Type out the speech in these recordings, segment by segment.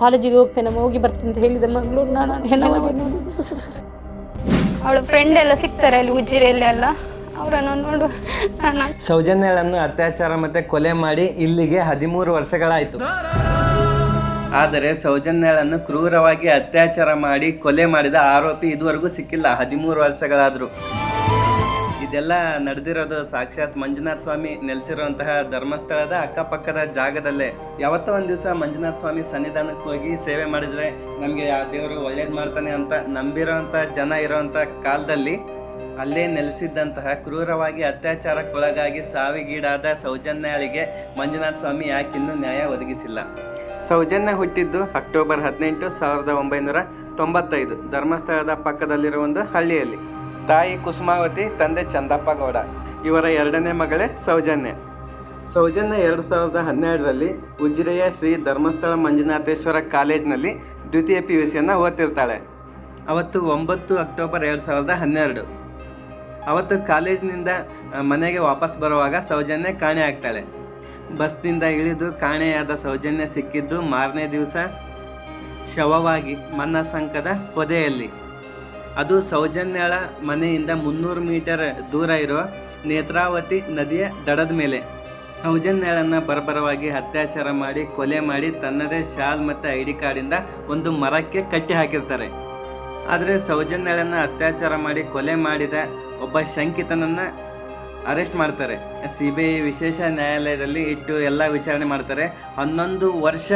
ಕಾಲೇಜಿಗೆ ಹೋಗ್ತೇನೆ ಹೋಗಿ ಬರ್ತೀನಿ ಅಂತ ಹೇಳಿದ ಮಗಳು ನಾನು ಅವಳ ಫ್ರೆಂಡ್ ಎಲ್ಲ ಸಿಗ್ತಾರೆ ಅಲ್ಲಿ ಉಜ್ಜಿರೆಯಲ್ಲಿ ಎಲ್ಲ. ಅವರನ್ನು ನೋಡು ನಾನು. ಸೌಜನ್ಯಳನ್ನು ಅತ್ಯಾಚಾರ ಮತ್ತೆ ಕೊಲೆ ಮಾಡಿ ಇಲ್ಲಿಗೆ ಹದಿಮೂರು ವರ್ಷಗಳಾಯಿತು. ಆದರೆ ಸೌಜನ್ಯಳನ್ನು ಕ್ರೂರವಾಗಿ ಅತ್ಯಾಚಾರ ಮಾಡಿ ಕೊಲೆ ಮಾಡಿದ ಆರೋಪಿ ಇದುವರೆಗೂ ಸಿಕ್ಕಿಲ್ಲ ಹದಿಮೂರು ವರ್ಷಗಳಾದರೂ. ಇದೆಲ್ಲ ನಡೆದಿರೋದು ಸಾಕ್ಷಾತ್ ಮಂಜುನಾಥ ಸ್ವಾಮಿ ನೆಲೆಸಿರುವಂತಹ ಧರ್ಮಸ್ಥಳದ ಅಕ್ಕಪಕ್ಕದ ಜಾಗದಲ್ಲೇ. ಯಾವತ್ತೋ ಒಂದು ದಿವಸ ಮಂಜುನಾಥ ಸ್ವಾಮಿ ಸನ್ನಿಧಾನಕ್ಕೆ ಹೋಗಿ ಸೇವೆ ಮಾಡಿದ್ರೆ ನಮಗೆ ಆ ದೇವರು ಒಳ್ಳೇದು ಮಾಡ್ತಾನೆ ಅಂತ ನಂಬಿರೋಂಥ ಜನ ಇರೋಂಥ ಕಾಲದಲ್ಲಿ ಅಲ್ಲೇ ನೆಲೆಸಿದ್ದಂತಹ ಕ್ರೂರವಾಗಿ ಅತ್ಯಾಚಾರಕ್ಕೊಳಗಾಗಿ ಸಾವಿಗೀಡಾದ ಸೌಜನ್ಯಾಳಿಗೆ ಮಂಜುನಾಥ ಸ್ವಾಮಿ ಯಾಕಿನ್ನೂ ನ್ಯಾಯ ಒದಗಿಸಿಲ್ಲ. ಸೌಜನ್ಯ ಹುಟ್ಟಿದ್ದು ಅಕ್ಟೋಬರ್ ಹದಿನೆಂಟು, ಸಾವಿರದ ಒಂಬೈನೂರ ತೊಂಬತ್ತೈದು, ಧರ್ಮಸ್ಥಳದ ಪಕ್ಕದಲ್ಲಿರುವ ಒಂದು ಹಳ್ಳಿಯಲ್ಲಿ. ತಾಯಿ ಕುಸುಮಾವತಿ, ತಂದೆ ಚಂದಪ್ಪ ಗೌಡ. ಇವರ ಎರಡನೇ ಮಗಳೇ ಸೌಜನ್ಯ. ಸೌಜನ್ಯ ಎರಡು ಸಾವಿರದ ಹನ್ನೆರಡರಲ್ಲಿ ಉಜಿರೆಯ ಶ್ರೀ ಧರ್ಮಸ್ಥಳ ಮಂಜುನಾಥೇಶ್ವರ ಕಾಲೇಜಿನಲ್ಲಿ ದ್ವಿತೀಯ ಪಿ ಯು ಸಿಯನ್ನು ಓದ್ತಿರ್ತಾಳೆ. ಅವತ್ತು ಒಂಬತ್ತು ಅಕ್ಟೋಬರ್ ಎರಡು ಸಾವಿರದ ಹನ್ನೆರಡು. ಅವತ್ತು ಕಾಲೇಜಿನಿಂದ ಮನೆಗೆ ವಾಪಸ್ ಬರುವಾಗ ಸೌಜನ್ಯ ಕಾಣೆ ಆಗ್ತಾಳೆ. ಬಸ್ನಿಂದ ಇಳಿದು ಕಾಣೆಯಾದ ಸೌಜನ್ಯ ಸಿಕ್ಕಿದ್ದು ಮಾರನೇ ದಿವಸ ಶವವಾಗಿ ಮನ್ನಸಂಕದ ಪೊದೆಯಲ್ಲಿ. ಅದು ಸೌಜನ್ಯಳ ಮನೆಯಿಂದ ಮುನ್ನೂರು ಮೀಟರ್ ದೂರ ಇರೋ ನೇತ್ರಾವತಿ ನದಿಯ ದಡದ ಮೇಲೆ. ಸೌಜನ್ಯಳನ್ನು ಬರಬರವಾಗಿ ಅತ್ಯಾಚಾರ ಮಾಡಿ, ಕೊಲೆ ಮಾಡಿ ತನ್ನದೇ ಶಾಲ್ ಮತ್ತು ಐ ಡಿ ಕಾರ್ಡಿಂದ ಒಂದು ಮರಕ್ಕೆ ಕಟ್ಟಿ ಹಾಕಿರ್ತಾರೆ. ಆದರೆ ಸೌಜನ್ಯಳನ್ನು ಅತ್ಯಾಚಾರ ಮಾಡಿ, ಕೊಲೆ ಮಾಡಿದ ಒಬ್ಬ ಶಂಕಿತನನ್ನು ಅರೆಸ್ಟ್ ಮಾಡ್ತಾರೆ. ಸಿ ಬಿ ಐ ವಿಶೇಷ ನ್ಯಾಯಾಲಯದಲ್ಲಿ ಇಟ್ಟು ಎಲ್ಲ ವಿಚಾರಣೆ ಮಾಡ್ತಾರೆ. ಹನ್ನೊಂದು ವರ್ಷ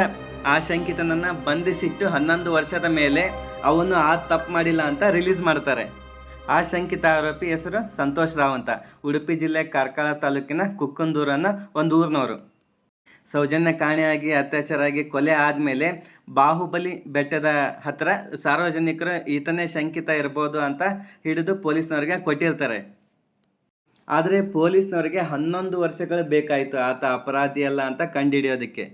ಆ ಶಂಕಿತನನ್ನು ಬಂಧಿಸಿಟ್ಟು ಹನ್ನೊಂದು ವರ್ಷದ ಮೇಲೆ ಅವನು ಆ ತಪ್ಪು ಮಾಡಿಲ್ಲ ಅಂತ ರಿಲೀಸ್ ಮಾಡ್ತಾರೆ. ಆ ಶಂಕಿತ ಆರೋಪಿ ಹೆಸರು ಸಂತೋಷ್ ರಾವ್ ಅಂತ. ಉಡುಪಿ ಜಿಲ್ಲೆ ಕಾರ್ಕಳ ತಾಲೂಕಿನ ಕುಕ್ಕಂದೂರು ಅನ್ನೋ ಒಂದು ಊರಿನವರು. ಸೌಜನ್ಯ ಕಾಣೆಯಾಗಿ ಅತ್ಯಾಚಾರ ಆಗಿ ಕೊಲೆ ಆದಮೇಲೆ ಬಾಹುಬಲಿ ಬೆಟ್ಟದ ಹತ್ರ ಸಾರ್ವಜನಿಕರು ಈತನೇ ಶಂಕಿತ ಇರ್ಬೋದು ಅಂತ ಹಿಡಿದು ಪೊಲೀಸ್ನವ್ರಿಗೆ ಕೊಟ್ಟಿರ್ತಾರೆ. ಆದರೆ ಪೊಲೀಸ್ನವರಿಗೆ ಹನ್ನೊಂದು ವರ್ಷಗಳು ಬೇಕಾಯಿತು. ಆತ ಅಪರಾಧಿ ಅಲ್ಲ ಅಂತ ಕಂಡುಹಿಡಿಯೋದಕ್ಕೆ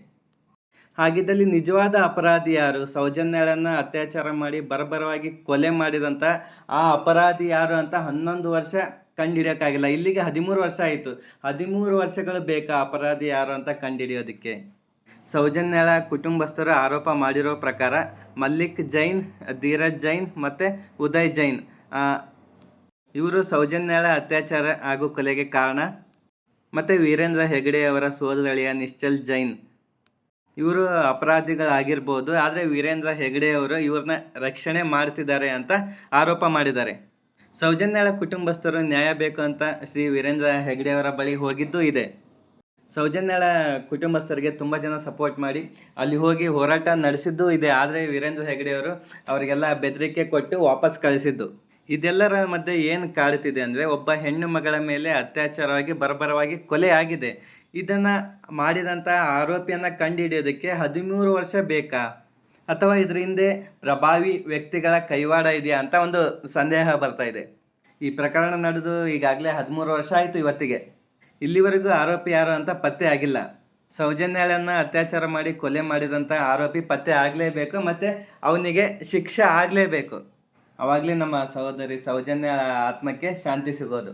ಹಾಗಿದ್ದಲ್ಲಿ ನಿಜವಾದ ಅಪರಾಧಿ ಯಾರು? ಸೌಜನ್ಯಳನ್ನು ಅತ್ಯಾಚಾರ ಮಾಡಿ ಬರಬರವಾಗಿ ಕೊಲೆ ಮಾಡಿದಂಥ ಆ ಅಪರಾಧಿ ಯಾರು ಅಂತ ಹನ್ನೊಂದು ವರ್ಷ ಕಂಡುಹಿಡಿಯೋಕ್ಕಾಗಿಲ್ಲ ಇಲ್ಲಿಗೆ ಹದಿಮೂರು ವರ್ಷ ಆಯಿತು. ಹದಿಮೂರು ವರ್ಷಗಳು ಬೇಕಾ ಅಪರಾಧಿ ಯಾರು ಅಂತ ಕಂಡುಹಿಡಿಯೋದಕ್ಕೆ ಸೌಜನ್ಯಳ ಕುಟುಂಬಸ್ಥರು ಆರೋಪ ಮಾಡಿರೋ ಪ್ರಕಾರ ಮಲ್ಲಿಕ್ ಜೈನ್, ಧೀರಜ್ ಜೈನ್ ಮತ್ತು ಉದಯ್ ಜೈನ್. ಇವರು ಸೌಜನ್ಯಳ ಅತ್ಯಾಚಾರ ಹಾಗೂ ಕೊಲೆಗೆ ಕಾರಣ. ಮತ್ತು ವೀರೇಂದ್ರ ಹೆಗಡೆ ಅವರ ಸೋದರಳಿಯ ನಿಶ್ಚಲ್ ಜೈನ್. ಇವರು ಅಪರಾಧಿಗಳಾಗಿರ್ಬೋದು, ಆದರೆ ವೀರೇಂದ್ರ ಹೆಗಡೆ ಅವರು ಇವ್ರನ್ನ ರಕ್ಷಣೆ ಮಾಡ್ತಿದ್ದಾರೆ ಅಂತ ಆರೋಪ ಮಾಡಿದ್ದಾರೆ. ಸೌಜನ್ಯಳ ಕುಟುಂಬಸ್ಥರು ನ್ಯಾಯ ಬೇಕು ಅಂತ ಶ್ರೀ ವೀರೇಂದ್ರ ಹೆಗಡೆ ಅವರ ಬಳಿ ಹೋಗಿದ್ದು ಇದೆ. ಸೌಜನ್ಯಳ ಕುಟುಂಬಸ್ಥರಿಗೆ ತುಂಬ ಜನ ಸಪೋರ್ಟ್ ಮಾಡಿ ಅಲ್ಲಿ ಹೋಗಿ ಹೋರಾಟ ನಡೆಸಿದ್ದು ಇದೆ. ಆದರೆ ವೀರೇಂದ್ರ ಹೆಗಡೆ ಅವರು ಅವರಿಗೆಲ್ಲ ಬೆದರಿಕೆ ಕೊಟ್ಟು ವಾಪಸ್ ಕಳಿಸಿದ್ದು. ಇದೆಲ್ಲರ ಮಧ್ಯೆ ಏನು ಕಾಡುತ್ತಿದೆ ಅಂದರೆ ಒಬ್ಬ ಹೆಣ್ಣು ಮಗಳ ಮೇಲೆ ಅತ್ಯಾಚಾರವಾಗಿ ಬರಬರವಾಗಿ ಕೊಲೆ ಆಗಿದೆ. ಇದನ್ನು ಮಾಡಿದಂಥ ಆರೋಪಿಯನ್ನು ಕಂಡುಹಿಡಿಯೋದಕ್ಕೆ ಹದಿಮೂರು ವರ್ಷ ಬೇಕಾ? ಅಥವಾ ಇದ್ರ ಹಿಂದೆ ಪ್ರಭಾವಿ ವ್ಯಕ್ತಿಗಳ ಕೈವಾಡ ಇದೆಯಾ ಅಂತ ಒಂದು ಸಂದೇಹ ಬರ್ತಾ ಇದೆ. ಈ ಪ್ರಕರಣ ನಡೆದು ಈಗಾಗಲೇ ಹದಿಮೂರು ವರ್ಷ ಆಯಿತು ಇವತ್ತಿಗೆ. ಇಲ್ಲಿವರೆಗೂ ಆರೋಪಿ ಯಾರು ಅಂತ ಪತ್ತೆ ಆಗಿಲ್ಲ. ಸೌಜನ್ಯಾಳನ್ನು ಅತ್ಯಾಚಾರ ಮಾಡಿ ಕೊಲೆ ಮಾಡಿದಂಥ ಆರೋಪಿ ಪತ್ತೆ ಆಗಲೇಬೇಕು ಮತ್ತು ಅವನಿಗೆ ಶಿಕ್ಷೆ ಆಗಲೇಬೇಕು. ಅವಾಗಲೇ ನಮ್ಮ ಸಹೋದರಿ ಸೌಜನ್ಯ ಆತ್ಮಕ್ಕೆ ಶಾಂತಿ ಸಿಗೋದು.